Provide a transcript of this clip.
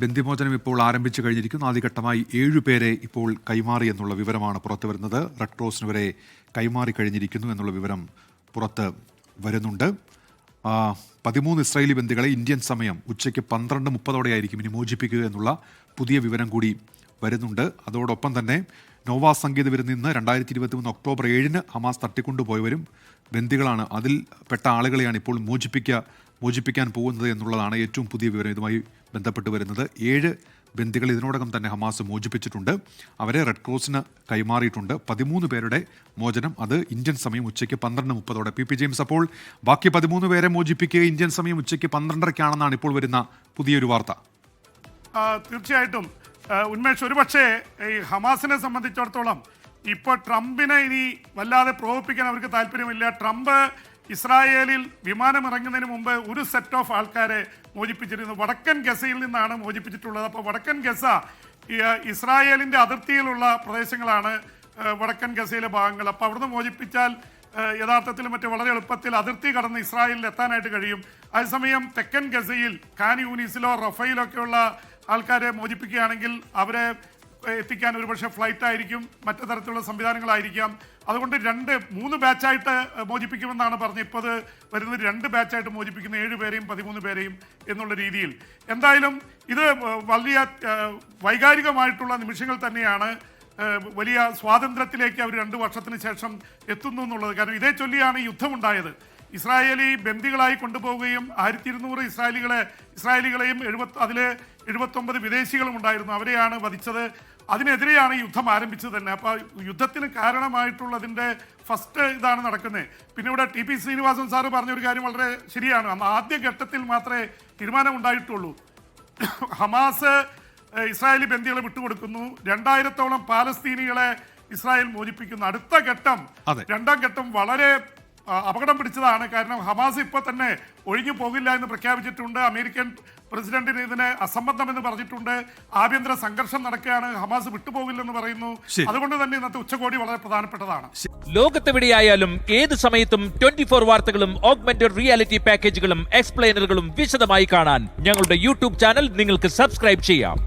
ബന്ദിമോചനം ഇപ്പോൾ ആരംഭിച്ചു കഴിഞ്ഞിരിക്കുന്നു. ആദ്യഘട്ടമായി ഏഴുപേരെ ഇപ്പോൾ കൈമാറി എന്നുള്ള വിവരമാണ് പുറത്തു വരുന്നത് റെഡ് ക്രോസിന് വരെ കൈമാറി കഴിഞ്ഞിരിക്കുന്നു എന്നുള്ള വിവരം പുറത്ത് വരുന്നുണ്ട്. പതിമൂന്ന് ഇസ്രായേലി ബന്ദികളെ ഇന്ത്യൻ സമയം ഉച്ചയ്ക്ക് പന്ത്രണ്ട് മുപ്പതോടെയായിരിക്കും ഇനി മോചിപ്പിക്കുക എന്നുള്ള പുതിയ വിവരം കൂടി വരുന്നുണ്ട്. അതോടൊപ്പം തന്നെ നോവ സംഗീതവരിൽ നിന്ന് രണ്ടായിരത്തി ഇരുപത്തി മൂന്ന് ഒക്ടോബർ ഏഴിന് ഹമാസ് തട്ടിക്കൊണ്ടുപോയവരും ബന്ദികളാണ്. അതിൽ പെട്ട ആളുകളെയാണ് ഇപ്പോൾ മോചിപ്പിക്കുക മോചിപ്പിക്കാൻ പോകുന്നത് എന്നുള്ളതാണ് ഏറ്റവും പുതിയ വിവരം ഇതുമായി ബന്ധപ്പെട്ട് വരുന്നത്. ഏഴ് ബന്ദികൾ ഇതിനോടകം തന്നെ ഹമാസ് മോചിപ്പിച്ചിട്ടുണ്ട്. അവരെ റെഡ് ക്രോസിന് കൈമാറിയിട്ടുണ്ട്. പതിമൂന്ന് പേരുടെ മോചനം അത് ഇന്ത്യൻ സമയം ഉച്ചയ്ക്ക് പന്ത്രണ്ട് മുപ്പതോടെ. പി പി ജെയിംസ് അപ്പോൾ ബാക്കി പതിമൂന്ന് പേരെ മോചിപ്പിക്കുക ഇന്ത്യൻ സമയം ഉച്ചയ്ക്ക് പന്ത്രണ്ടരയ്ക്കാണെന്നാണ് ഇപ്പോൾ വരുന്ന പുതിയൊരു വാർത്ത. തീർച്ചയായിട്ടും. ഉന്മേഷ് ഒരുപക്ഷേ ഈ ഹമാസിനെ സംബന്ധിച്ചിടത്തോളം ഇപ്പോൾ ട്രംപിനെ ഇനി വല്ലാതെ പ്രകോപിപ്പിക്കാൻ അവർക്ക് താല്പര്യമില്ല. ട്രംപ് ഇസ്രായേലിൽ വിമാനം ഇറങ്ങുന്നതിന് മുമ്പ് ഒരു സെറ്റ് ഓഫ് ആൾക്കാരെ മോചിപ്പിച്ചിരുന്നു. വടക്കൻ ഗസയിൽ നിന്നാണ് മോചിപ്പിച്ചിട്ടുള്ളത്. അപ്പോൾ വടക്കൻ ഗസ ഇസ്രായേലിന്റെ അതിർത്തിയിലുള്ള പ്രദേശങ്ങളാണ് വടക്കൻ ഗസയിലെ ഭാഗങ്ങൾ. അപ്പോൾ അവിടുന്ന് മോചിപ്പിച്ചാൽ യഥാർത്ഥത്തിൽ മറ്റു വളരെ എളുപ്പത്തിൽ അതിർത്തി കടന്ന് ഇസ്രായേലിൽ എത്താനായിട്ട് കഴിയും. അതേസമയം തെക്കൻ ഗസയിൽ ഖാൻ യൂനിസിലോ റഫയിലോ ഒക്കെയുള്ള ആൾക്കാരെ മോചിപ്പിക്കുകയാണെങ്കിൽ അവരെ എത്തിക്കാൻ ഒരുപക്ഷെ ഫ്ലൈറ്റ് ആയിരിക്കും മറ്റു തരത്തിലുള്ള സംവിധാനങ്ങളായിരിക്കാം. അതുകൊണ്ട് രണ്ട് മൂന്ന് ബാച്ചായിട്ട് മോചിപ്പിക്കുമെന്നാണ് പറഞ്ഞത് ഇപ്പോൾ അത് വരുന്നത്. രണ്ട് ബാച്ചായിട്ട് മോചിപ്പിക്കുന്ന ഏഴ് പേരെയും പതിമൂന്ന് പേരെയും എന്നുള്ള രീതിയിൽ. എന്തായാലും ഇത് വലിയ വൈകാരികമായിട്ടുള്ള നിമിഷങ്ങൾ തന്നെയാണ് വലിയ സ്വാതന്ത്ര്യത്തിലേക്ക് അവർ രണ്ട് വർഷത്തിന് ശേഷം എത്തുന്നു എന്നുള്ളത്. കാരണം ഇതേ ചൊല്ലിയാണ് യുദ്ധമുണ്ടായത്. ഇസ്രായേലി ബന്ദികളായി കൊണ്ടുപോവുകയും ആയിരത്തി ഇരുന്നൂറ് ഇസ്രായേലികളെ ഇസ്രായേലികളെയും എഴുപത്തി അതിൽ എഴുപത്തൊമ്പത് വിദേശികളും ഉണ്ടായിരുന്നു. അവരെയാണ് വധിച്ചത്. അതിനെതിരെയാണ് യുദ്ധം ആരംഭിച്ചത് തന്നെ. അപ്പോൾ യുദ്ധത്തിന് കാരണമായിട്ടുള്ളതിന്റെ ഫസ്റ്റ് ഇതാണ് നടക്കുന്നത്. പിന്നെ ഇവിടെ ടി പി ശ്രീനിവാസൻ സാറ് പറഞ്ഞൊരു കാര്യം വളരെ ശരിയാണ്. അന്ന് ആദ്യ ഘട്ടത്തിൽ മാത്രമേ തീരുമാനം ഉണ്ടായിട്ടുള്ളൂ. ഹമാസ് ഇസ്രായേലി ബന്ദികളെ വിട്ടുകൊടുക്കുന്നു. രണ്ടായിരത്തോളം പാലസ്തീനികളെ ഇസ്രായേൽ മോചിപ്പിക്കുന്നു. അടുത്ത ഘട്ടം രണ്ടാം ഘട്ടം വളരെ അപകടം പിടിച്ചതാണ്. കാരണം ഹമാസ് ഇപ്പോൾ തന്നെ ഒഴിഞ്ഞു പോകില്ല എന്ന് പ്രഖ്യാപിച്ചിട്ടുണ്ട്. അമേരിക്കൻ പ്രസിഡന്റിന് ഇതിന് അസംബന്ധമെന്ന് പറഞ്ഞിട്ടുണ്ട്. ആഭ്യന്തര സംഘർഷം നടക്കുകയാണ്. ഹമാസ് വിട്ടുപോകില്ലെന്ന് പറയുന്നു. അതുകൊണ്ട് തന്നെ ഇന്നത്തെ ഉച്ചകോടി വളരെ പ്രധാനപ്പെട്ടതാണ്. ലോകത്തെവിടെയായാലും ഏത് സമയത്തും ട്വന്റി ഫോർ വാർത്തകളും ഓഗ്മെന്റഡ് റിയാലിറ്റി പാക്കേജുകളും എക്സ്പ്ലെയിനറുകളും വിശദമായി കാണാൻ ഞങ്ങളുടെ യൂട്യൂബ് ചാനൽ നിങ്ങൾക്ക് സബ്സ്ക്രൈബ് ചെയ്യാം.